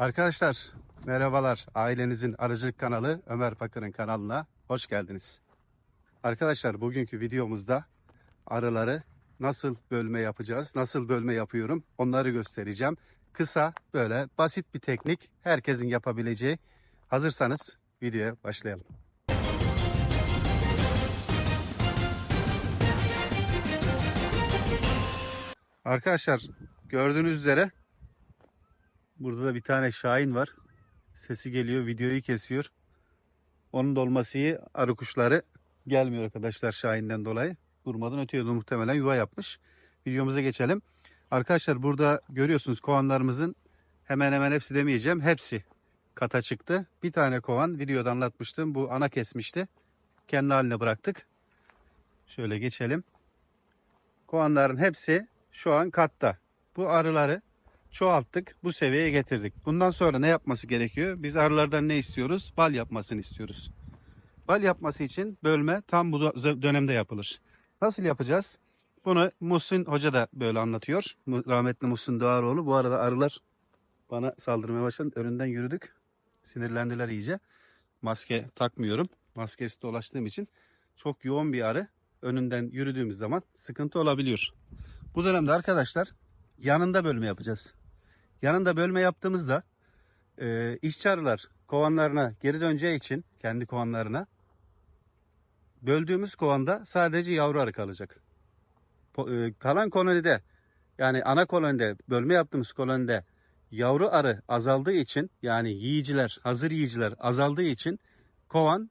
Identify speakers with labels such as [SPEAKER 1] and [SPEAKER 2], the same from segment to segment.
[SPEAKER 1] Arkadaşlar merhabalar. Ailenizin arıcılık kanalı Ömer Pakır'ın kanalına hoş geldiniz. Arkadaşlar bugünkü videomuzda arıları nasıl bölme yapacağız, nasıl bölme yapıyorum onları göstereceğim. Kısa böyle basit bir teknik herkesin yapabileceği. Hazırsanız videoya başlayalım. Arkadaşlar gördüğünüz üzere Burada da bir tane Şahin var. Sesi geliyor, videoyu kesiyor. Onun da olması iyi. Arı kuşları gelmiyor arkadaşlar Şahin'den dolayı. Durmadan ötüyordu muhtemelen yuva yapmış. Videomuza geçelim. Arkadaşlar burada görüyorsunuz kovanlarımızın hemen hemen hepsi demeyeceğim. Hepsi kata çıktı. Bir tane kovan videoda anlatmıştım. Bu ana kesmişti. Kendi haline bıraktık. Şöyle geçelim. Kovanların hepsi şu an katta. Bu arıları çoğalttık, bu seviyeye getirdik. Bundan sonra ne yapması gerekiyor? Biz arılardan ne istiyoruz? Bal yapmasını istiyoruz. Bal yapması için bölme tam bu dö- dönemde yapılır. Nasıl yapacağız? Bunu Muhsin Hoca da böyle anlatıyor. Rahmetli Muhsin Doğaroğlu. Bu arada arılar bana saldırmaya başladı. Önünden yürüdük. Sinirlendiler iyice. Maske takmıyorum. Maskesi dolaştığım için çok yoğun bir arı. Önünden yürüdüğümüz zaman sıkıntı olabiliyor. Bu dönemde arkadaşlar yanında bölme yapacağız. Yanında bölme yaptığımızda e, işçi arılar kovanlarına geri döneceği için kendi kovanlarına böldüğümüz kovanda sadece yavru arı kalacak. E, kalan kolonide yani ana kolonide bölme yaptığımız kolonide yavru arı azaldığı için yani yiyiciler hazır yiyiciler azaldığı için kovan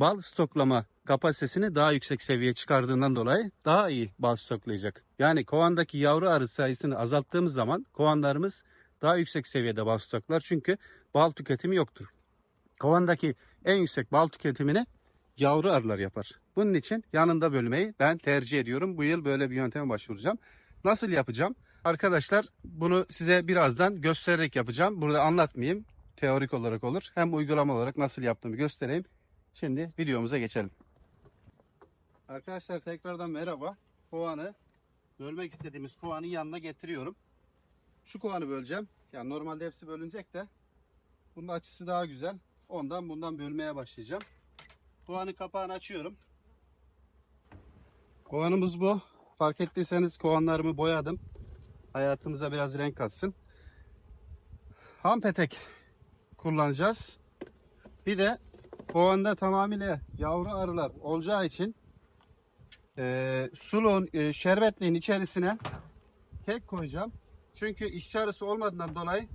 [SPEAKER 1] bal stoklama kapasitesini daha yüksek seviyeye çıkardığından dolayı daha iyi bal stoklayacak. Yani kovandaki yavru arı sayısını azalttığımız zaman kovanlarımız daha yüksek seviyede bal stoklar. Çünkü bal tüketimi yoktur. Kovandaki en yüksek bal tüketimini yavru arılar yapar. Bunun için yanında bölmeyi ben tercih ediyorum. Bu yıl böyle bir yönteme başvuracağım. Nasıl yapacağım? Arkadaşlar bunu size birazdan göstererek yapacağım. Burada anlatmayayım. Teorik olarak olur. Hem uygulama olarak nasıl yaptığımı göstereyim. Şimdi videomuza geçelim. Arkadaşlar tekrardan merhaba. Kovanı bölmek istediğimiz kovanın yanına getiriyorum. Şu kovanı böleceğim. Yani normalde hepsi bölünecek de bunun açısı daha güzel. Ondan bundan bölmeye başlayacağım. Kovanın kapağını açıyorum. Kovanımız bu. Fark ettiyseniz kovanlarımı boyadım. Hayatımıza biraz renk katsın. Ham petek kullanacağız. Bir de kovanda tamamıyla yavru arılar olacağı için e, suluğun e, şerbetliğin içerisine kek koyacağım. Çünkü işçi arısı olmadığından dolayı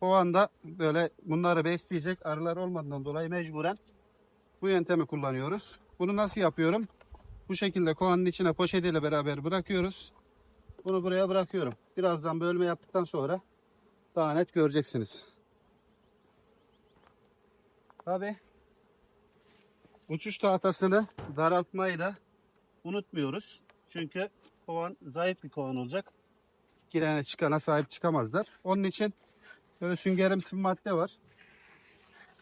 [SPEAKER 1] kovanda böyle bunları besleyecek arılar olmadığından dolayı mecburen bu yöntemi kullanıyoruz. Bunu nasıl yapıyorum? Bu şekilde kovanın içine poşetiyle beraber bırakıyoruz. Bunu buraya bırakıyorum. Birazdan bölme yaptıktan sonra daha net göreceksiniz. Tabi uçuş tahtasını daraltmayı da unutmuyoruz. Çünkü kovan zayıf bir kovan olacak. Girene çıkana sahip çıkamazlar. Onun için böyle süngerimsi bir madde var.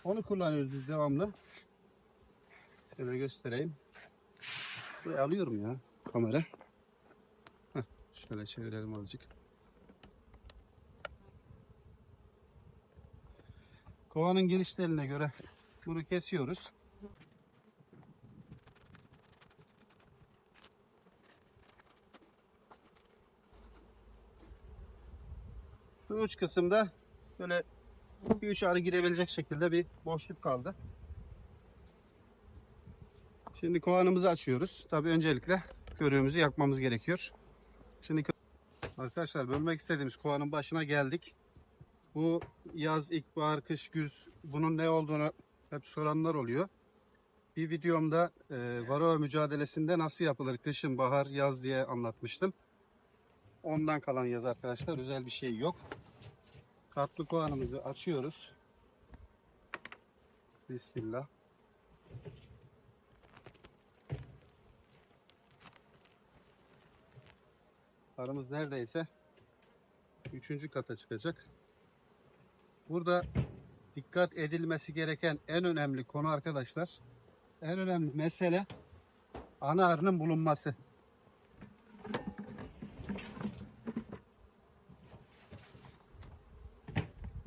[SPEAKER 1] Onu kullanıyoruz devamlı. Şöyle göstereyim. Buraya alıyorum ya kamera. Heh, şöyle çevirelim azıcık. Kovanın giriş teline göre bunu kesiyoruz. Şu uç kısımda böyle bir üç arı girebilecek şekilde bir boşluk kaldı. Şimdi kovanımızı açıyoruz. Tabii öncelikle körüğümüzü yakmamız gerekiyor. Şimdi arkadaşlar bölmek istediğimiz kovanın başına geldik. Bu yaz, ilkbahar, kış, güz bunun ne olduğunu hep soranlar oluyor. Bir videomda e, varroa mücadelesinde nasıl yapılır kışın, bahar, yaz diye anlatmıştım. Ondan kalan yaz arkadaşlar. Özel bir şey yok. Katlı kovanımızı açıyoruz. Bismillah. Paramız neredeyse üçüncü kata çıkacak. Burada dikkat edilmesi gereken en önemli konu arkadaşlar. En önemli mesele ana arının bulunması.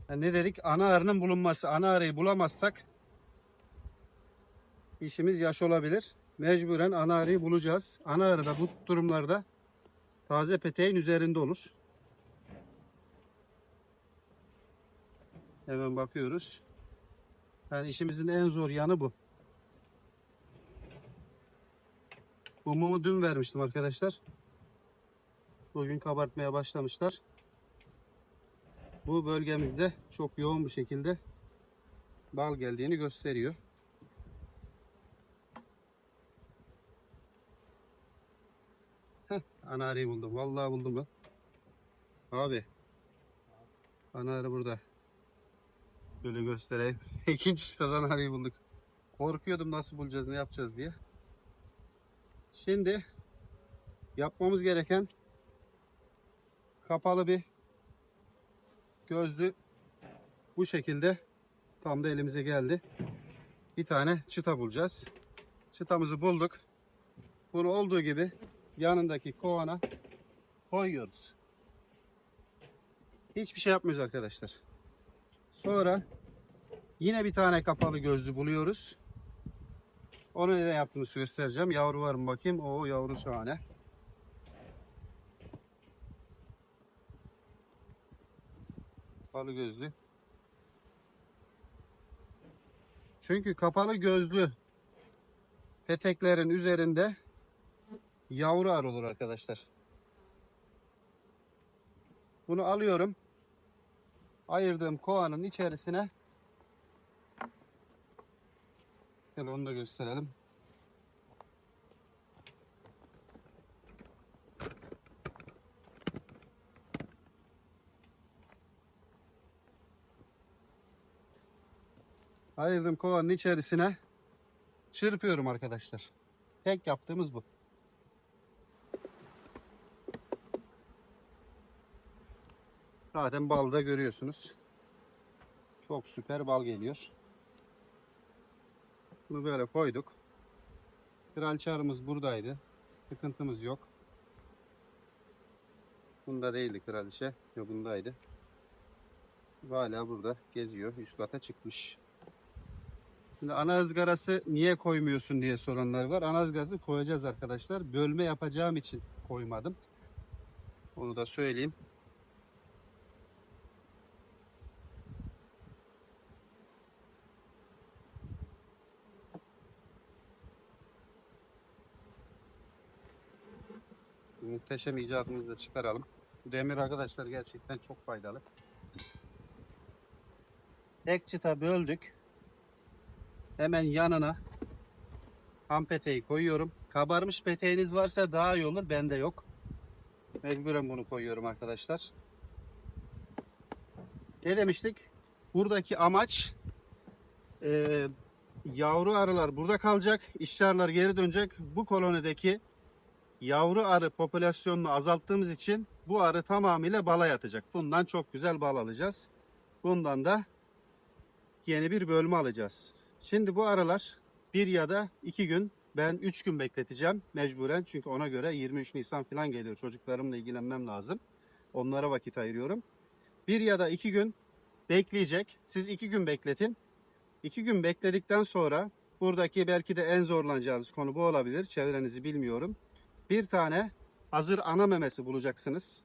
[SPEAKER 1] Ha, ne dedik? Ana arının bulunması. Ana arıyı bulamazsak işimiz yaş olabilir. Mecburen ana arıyı bulacağız. Ana arı da bu durumlarda taze peteğin üzerinde olur. Hemen bakıyoruz. Yani işimizin en zor yanı bu. Bu mumu dün vermiştim arkadaşlar. Bugün kabartmaya başlamışlar. Bu bölgemizde çok yoğun bir şekilde bal geldiğini gösteriyor. Heh, ana arıyı buldum. Vallahi buldum lan. Abi. Ana arı burada. Böyle göstereyim. İkinci çıtadan arıyı bulduk. Korkuyordum nasıl bulacağız, ne yapacağız diye. Şimdi yapmamız gereken kapalı bir gözlü bu şekilde tam da elimize geldi. Bir tane çıta bulacağız. Çıtamızı bulduk. Bunu olduğu gibi yanındaki kovana koyuyoruz. Hiçbir şey yapmıyoruz arkadaşlar. Sonra yine bir tane kapalı gözlü buluyoruz. Onu neden yaptığımızı göstereceğim. Yavru var mı bakayım. O yavru şahane. Kapalı gözlü. Çünkü kapalı gözlü peteklerin üzerinde yavru arı olur arkadaşlar. Bunu alıyorum. Ayırdığım kovanın içerisine Gel onu da gösterelim. Ayırdım kovanın içerisine çırpıyorum arkadaşlar. Tek yaptığımız bu. Zaten balda görüyorsunuz. Çok süper bal geliyor. Bunu böyle koyduk. Kraliçe arımız buradaydı. Sıkıntımız yok. Bunda değildi kraliçe. Yok bundaydı. Hala burada geziyor. Üst kata çıkmış. Şimdi ana ızgarası niye koymuyorsun diye soranlar var. Ana ızgarası koyacağız arkadaşlar. Bölme yapacağım için koymadım. Onu da söyleyeyim. Muhteşem icadımızı da çıkaralım. Demir arkadaşlar gerçekten çok faydalı. Tek çıta böldük. Hemen yanına ham peteği koyuyorum. Kabarmış peteğiniz varsa daha iyi olur. Bende yok. Mecburen bunu koyuyorum arkadaşlar. Ne demiştik? Buradaki amaç e, yavru arılar burada kalacak. İşçi arılar geri dönecek. Bu kolonideki yavru arı popülasyonunu azalttığımız için bu arı tamamıyla bala yatacak. Bundan çok güzel bal alacağız. Bundan da yeni bir bölme alacağız. Şimdi bu arılar bir ya da iki gün ben üç gün bekleteceğim mecburen. Çünkü ona göre 23 Nisan falan geliyor. Çocuklarımla ilgilenmem lazım. Onlara vakit ayırıyorum. Bir ya da iki gün bekleyecek. Siz iki gün bekletin. İki gün bekledikten sonra buradaki belki de en zorlanacağınız konu bu olabilir. Çevrenizi bilmiyorum bir tane hazır ana memesi bulacaksınız.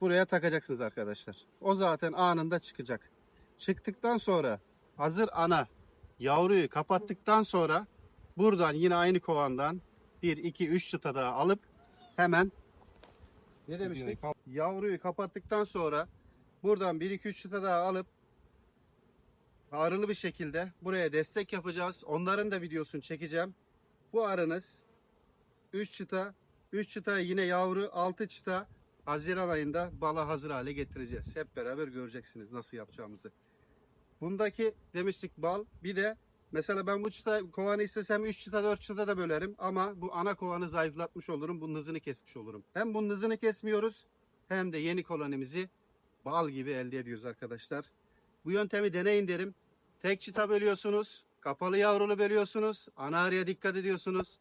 [SPEAKER 1] Buraya takacaksınız arkadaşlar. O zaten anında çıkacak. Çıktıktan sonra hazır ana yavruyu kapattıktan sonra buradan yine aynı kovandan 1, 2, 3 çıta daha alıp hemen ne demiştik? Yavruyu kapattıktan sonra buradan 1, 2, 3 çıta daha alıp ağrılı bir şekilde buraya destek yapacağız. Onların da videosunu çekeceğim. Bu arınız 3 çıta 3 çıta yine yavru 6 çıta Haziran ayında bala hazır hale getireceğiz. Hep beraber göreceksiniz nasıl yapacağımızı. Bundaki demiştik bal bir de mesela ben bu çıta kovanı istesem 3 çıta 4 çıta da bölerim ama bu ana kovanı zayıflatmış olurum. Bunun hızını kesmiş olurum. Hem bunun hızını kesmiyoruz hem de yeni kolonimizi bal gibi elde ediyoruz arkadaşlar. Bu yöntemi deneyin derim. Tek çıta bölüyorsunuz. Kapalı yavrulu bölüyorsunuz. Ana arıya dikkat ediyorsunuz.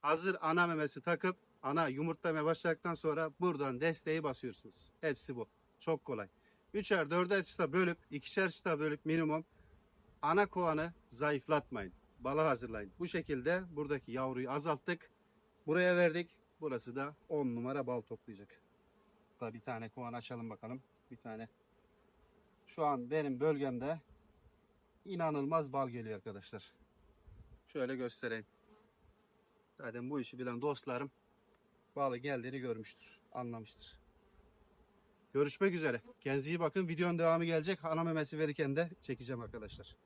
[SPEAKER 1] Hazır ana memesi takıp ana yumurtlamaya başladıktan sonra buradan desteği basıyorsunuz. Hepsi bu. Çok kolay. Üçer, dörder çıta bölüp, ikişer çıta bölüp minimum ana kovanı zayıflatmayın. Balı hazırlayın. Bu şekilde buradaki yavruyu azalttık. Buraya verdik. Burası da 10 numara bal toplayacak. Da bir tane kovan açalım bakalım. Bir tane. Şu an benim bölgemde inanılmaz bal geliyor arkadaşlar. Şöyle göstereyim. Zaten bu işi bilen dostlarım balı geldiğini görmüştür. Anlamıştır. Görüşmek üzere. Kendinize iyi bakın. Videonun devamı gelecek. Ana memesi verirken de çekeceğim arkadaşlar.